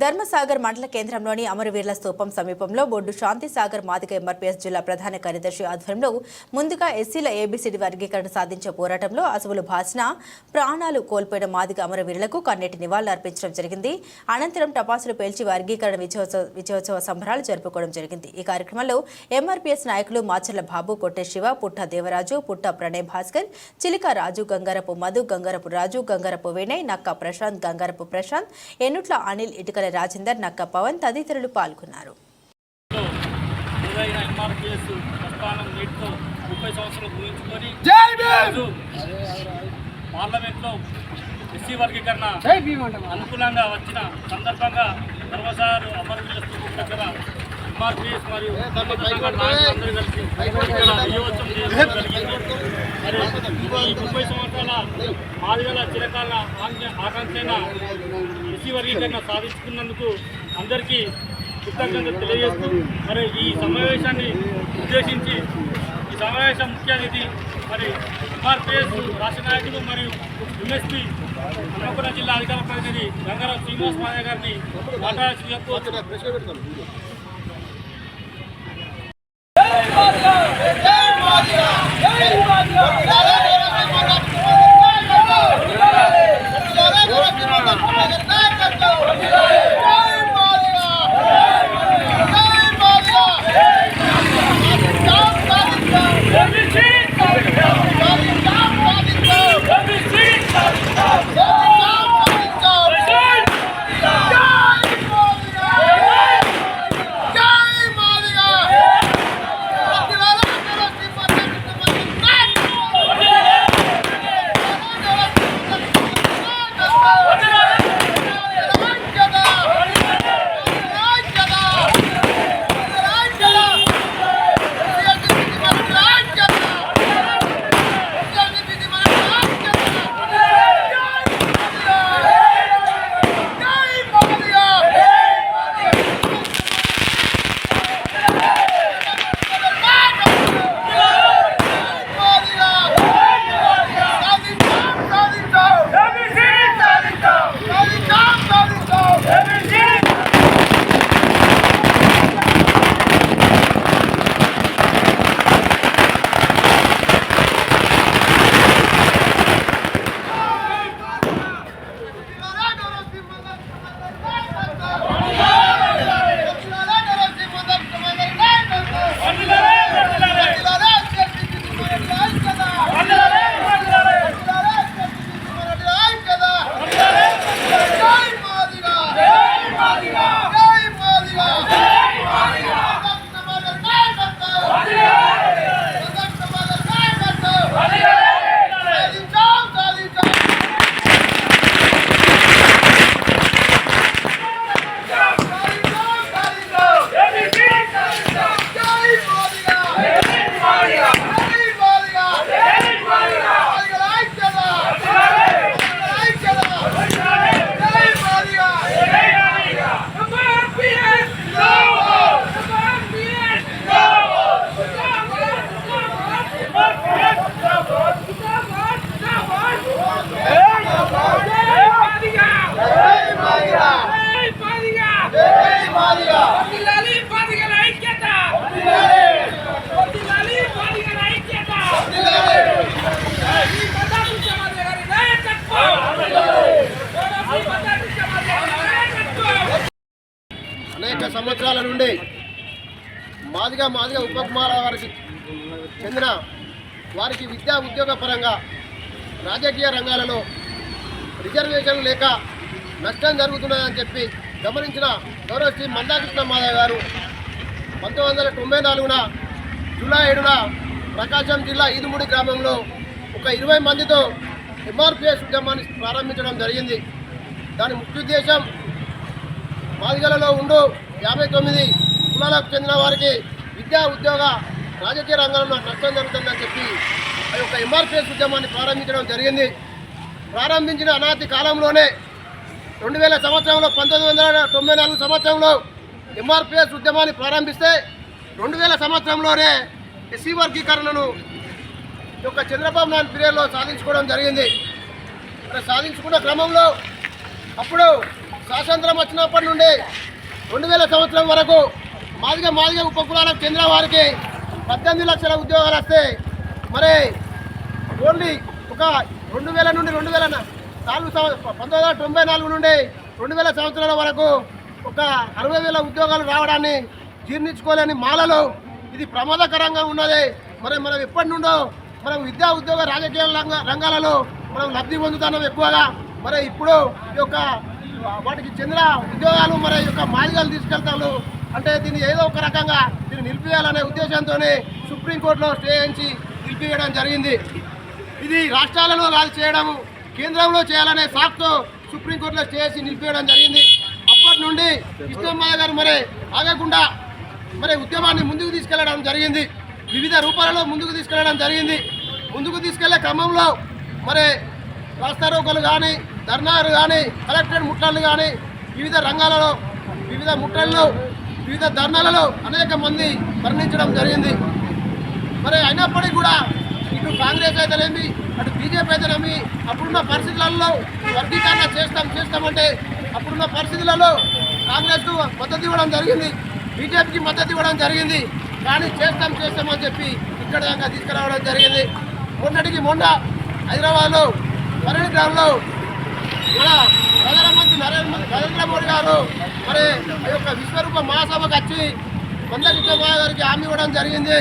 ధర్మసాగర్ మండల కేంద్రంలోని అమరవీరుల స్థూపం సమీపంలో బొడ్డు శాంతిసాగర్ మాదిక ఎంఆర్పీఎస్ జిల్లా ప్రధాన కార్యదర్శి ఆధ్వర్యంలో ముందుగా ఎస్సీల ఏబీసీడీ వర్గీకరణ సాధించే పోరాటంలో అసువులు భాసిన ప్రాణాలు కోల్పోయిన మాదిగ అమరవీరులకు కన్నీటి నివాళులు అర్పించడం జరిగింది. అనంతరం టపాసులు పేల్చి వర్గీకరణ విజయోత్సవ విజయోత్సవ సంబరాలు జరుపుకోవడం జరిగింది. ఈ కార్యక్రమంలో ఎంఆర్పీఎస్ నాయకులు మాచర్ల బాబు కొట్టే శివ పుట్ట దేవరాజు పుట్ట ప్రణయ్ భాస్కర్ చిలిక రాజు గంగారపు మధు గంగారపు రాజు గంగారపు వినయ్ నక్క ప్రశాంత్ గంగారపు ప్రశాంత్ ఎన్నుట్ల అనిల్ ఇటుకల రాజేందర్ నక్క పవన్ తదితరులు పాల్గొన్నారు. పార్లమెంట్లో ఎస్సీ వర్గీకరణ అనుకూలంగా వచ్చిన సందర్భంగా ధర్మసారు అమరవీర స్థూపం దగ్గర ఎంఆర్పిఎస్ మరియు ధర్మసాగర్ నాయకులందరూ కలిసి ఇక్కడ విజయోత్సవం చేయడం జరిగింది. మరి ఈ ముప్పై సంవత్సరాల మాదిగల చిరకాల ఎస్సీ వర్గీకరణ సాధించుకున్నందుకు అందరికీ కృతజ్ఞత తెలియజేస్తూ మరి ఈ సమావేశాన్ని ఉద్దేశించి ఈ సమావేశం ముఖ్య అతిథి మరి ఎంఆర్పిఎస్ రాష్ట్ర నాయకులు మరియు ఎంఎస్పీ హన్మకొండ జిల్లా అధికార ప్రతినిధి గంగారావు శ్రీనివాస్ మాదయ్య గారిని మాట్లాడాల్సిందిగా అనేక సంవత్సరాల నుండి మాదిగా మాదిగా ఉపకుమార వారికి చెందిన వారికి విద్యా ఉద్యోగ పరంగా రాజకీయ రంగాలలో రిజర్వేషన్లు లేక నష్టం జరుగుతున్నదని చెప్పి గమనించిన గౌరవ శ్రీ మందాకృష్ణ మాధవ్ గారు పంతొమ్మిది వందల తొంభై నాలుగున జూలై ఏడున ప్రకాశం జిల్లా ఈదుముడి గ్రామంలో ఒక ఇరవై మందితో ఎంఆర్పిఎస్ ఉద్యమాన్ని ప్రారంభించడం జరిగింది. దాని ముఖ్య ఉద్దేశం మాదిగలలో ఉండు యాభై తొమ్మిది కులాలకు చెందిన వారికి విద్యా ఉద్యోగ రాజకీయ రంగంలో నష్టం జరుగుతుందని చెప్పి ఆ యొక్క ఎంఆర్పిఎస్ ఉద్యమాన్ని ప్రారంభించడం జరిగింది. ప్రారంభించిన అనాతి కాలంలోనే రెండు వేల సంవత్సరంలో పంతొమ్మిది వందల తొంభై నాలుగు సంవత్సరంలో ఎంఆర్పిఎస్ ఉద్యమాన్ని ప్రారంభిస్తే రెండు వేల సంవత్సరంలోనే ఎస్సీ వర్గీకరణను యొక్క చంద్రబాబు నాయుడు పీరియడ్లో సాధించుకోవడం జరిగింది. మరి సాధించుకున్న క్రమంలో అప్పుడు స్వాతంత్రం వచ్చినప్పటి నుండి రెండు వేల సంవత్సరం వరకు మాదిగ మాదిగా ఉపకులాలకు చెందిన వారికి పద్దెనిమిది లక్షల ఉద్యోగాలు వస్తే మరి ఓన్లీ ఒక రెండు వేల నుండి రెండు వేల నాలుగు సంవ- పంతొమ్మిది వందల తొంభై నాలుగు నుండి రెండు వేల సంవత్సరాల వరకు ఒక అరవై వేల ఉద్యోగాలు రావడాన్ని జీర్ణించుకోలేని మాలలో ఇది ప్రమాదకరంగా ఉన్నది. మరి మనం ఎప్పటి నుండో మనం విద్యా ఉద్యోగ రాజకీయ రంగ- రంగాలలో మనం లబ్ధి పొందుతున్నాం ఎక్కువగా. మరి ఇప్పుడు ఈ యొక్క వాటికి చెందిన ఉద్యోగాలు మరి యొక్క మాదిగలు తీసుకెళ్తారు. అంటే దీన్ని ఏదో ఒక రకంగా దీన్ని నిలిపివేయాలనే ఉద్దేశంతోనే సుప్రీంకోర్టులో స్టే చేయించి నిలిపివేయడం జరిగింది. ఇది రాష్ట్రాలలో కాదు చేయడము కేంద్రంలో చేయాలనే సాక్తో సుప్రీంకోర్టులో చేసి నిలిపేయడం జరిగింది. అప్పటి నుండి కృష్ణమ్మ గారు మరి ఆగకుండా మరి ఉద్యమాన్ని ముందుకు తీసుకెళ్ళడం జరిగింది. వివిధ రూపాలలో ముందుకు తీసుకెళ్ళడం జరిగింది. ముందుకు తీసుకెళ్ళే క్రమంలో మరి రాస్తారోకలు కానీ ధర్నాలు కానీ కలెక్టరేట్ ముట్టలు కానీ వివిధ రంగాలలో వివిధ ముట్టల్లో వివిధ ధర్నాలలో అనేక మంది మరణించడం జరిగింది. మరి అయినప్పటికీ కూడా ఇటు కాంగ్రెస్ అయితేనేమి అటు బీజేపీ అయితేనేమి అప్పుడున్న పరిస్థితులలో వర్గీకరణ చేస్తాం చేస్తామంటే అప్పుడున్న పరిస్థితులలో కాంగ్రెస్కు మద్దతు ఇవ్వడం జరిగింది బీజేపీకి మద్దతు ఇవ్వడం జరిగింది. కానీ చేస్తాం చేస్తామని చెప్పి ఇక్కడ దాకా తీసుకురావడం జరిగింది. మొన్నటికి మొన్న హైదరాబాద్లో మరణి గ్రామంలో మన ప్రధానమంత్రి నరేంద్ర నరేంద్ర మోడీ గారు మరి ఆ యొక్క విశ్వరూప మహాసభకు వచ్చి మందకృష్ణ గారికి హామీ ఇవ్వడం జరిగింది.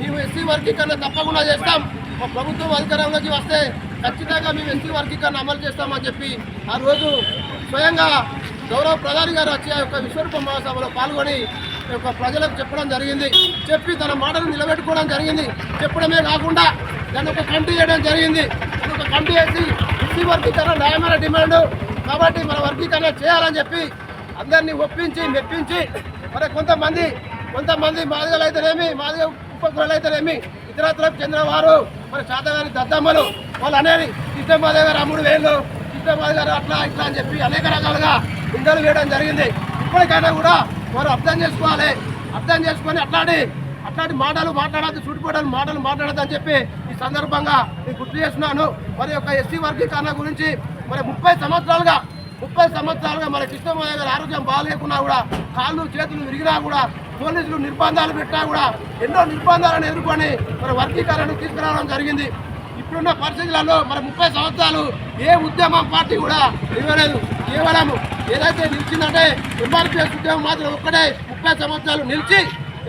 మేము ఎస్సీ వర్గీకరణ తప్పకుండా చేస్తాం. మా ప్రభుత్వం అధికారంలోకి వస్తే ఖచ్చితంగా మేము ఎస్సీ వర్గీకరణ అమలు చేస్తామని చెప్పి ఆ రోజు స్వయంగా గౌరవ ప్రధాని గారు వచ్చి ఆ యొక్క విశ్వరూప మహాసభలో పాల్గొని యొక్క ప్రజలకు చెప్పడం జరిగింది. చెప్పి తన మాటను నిలబెట్టుకోవడం జరిగింది. చెప్పడమే కాకుండా దాన్ని ఒక కమిటీ చేయడం జరిగింది. దాన్ని ఒక కమిటీ వేసి ఎస్సీ వర్గీకరణ న్యాయమైన డిమాండ్ కాబట్టి మన వర్గీకరణ చేయాలని చెప్పి అందరినీ ఒప్పించి మెప్పించి మరి కొంతమంది కొంతమంది మాదిగలు అయితేనేమి మాదిగ ఉపకులు అయితేనేమి ఇతరత్రకు చెందిన వారు మరి శాతగారి దద్దమ్మలు వాళ్ళు అనేది కృష్ణమాదేవి గారు అమ్ముడు వేళ్ళు కృష్ణమాదేవి గారు అట్లా ఇట్లా అని చెప్పి అనేక రకాలుగా నిందలు వేయడం జరిగింది. ఇప్పటికైనా కూడా వారు అర్థం చేసుకోవాలి. అర్థం చేసుకొని అట్లాంటి అట్లాంటి మాటలు మాట్లాడద్దు చుట్టుపక్కల మాటలు మాట్లాడద్దు అని చెప్పి ఈ సందర్భంగా నేను గుర్తు చేస్తున్నాను. మరి యొక్క ఎస్సీ వర్గీకరణ గురించి మరి ముప్పై సంవత్సరాలుగా ముప్పై సంవత్సరాలుగా మన కృష్ణమయ్య గారి ఆరోగ్యం బాగాలేకున్నా కూడా కాళ్ళు చేతులు విరిగినా కూడా పోలీసులు నిర్బంధాలు పెట్టా కూడా ఎన్నో నిర్బంధాలను ఎదుర్కొని మన వర్గీకరణను తీసుకురావడం జరిగింది. ఇప్పుడున్న పరిస్థితులలో మరి ముప్పై సంవత్సరాలు ఏ ఉద్యమం పార్టీ కూడా ఇవ్వలేదు కేవలం ఏదైతే నిలిచిందంటే ఎంఆర్పిఎస్ ఉద్యమం మాత్రం ఒక్కటే ముప్పై సంవత్సరాలు నిలిచి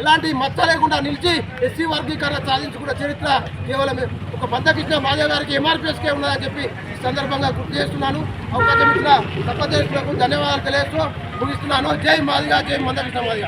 ఇలాంటి మచ్చ లేకుండా నిలిచి ఎస్సీ వర్గీకరణ సాధించుకున్న చరిత్ర కేవలం ఒక పద్ధతిగా మాధవ్ గారికి ఎంఆర్పిఎస్కే ఉన్నదని చెప్పి ఈ సందర్భంగా గుర్తు చేస్తున్నాను. అవకాశం ఇచ్చిన సభ్యులకు ధన్యవాదాలు తెలియజేస్తూ ముగిస్తున్నాను. జై మాదిగా జై మందకృష్ణ మాదిగా.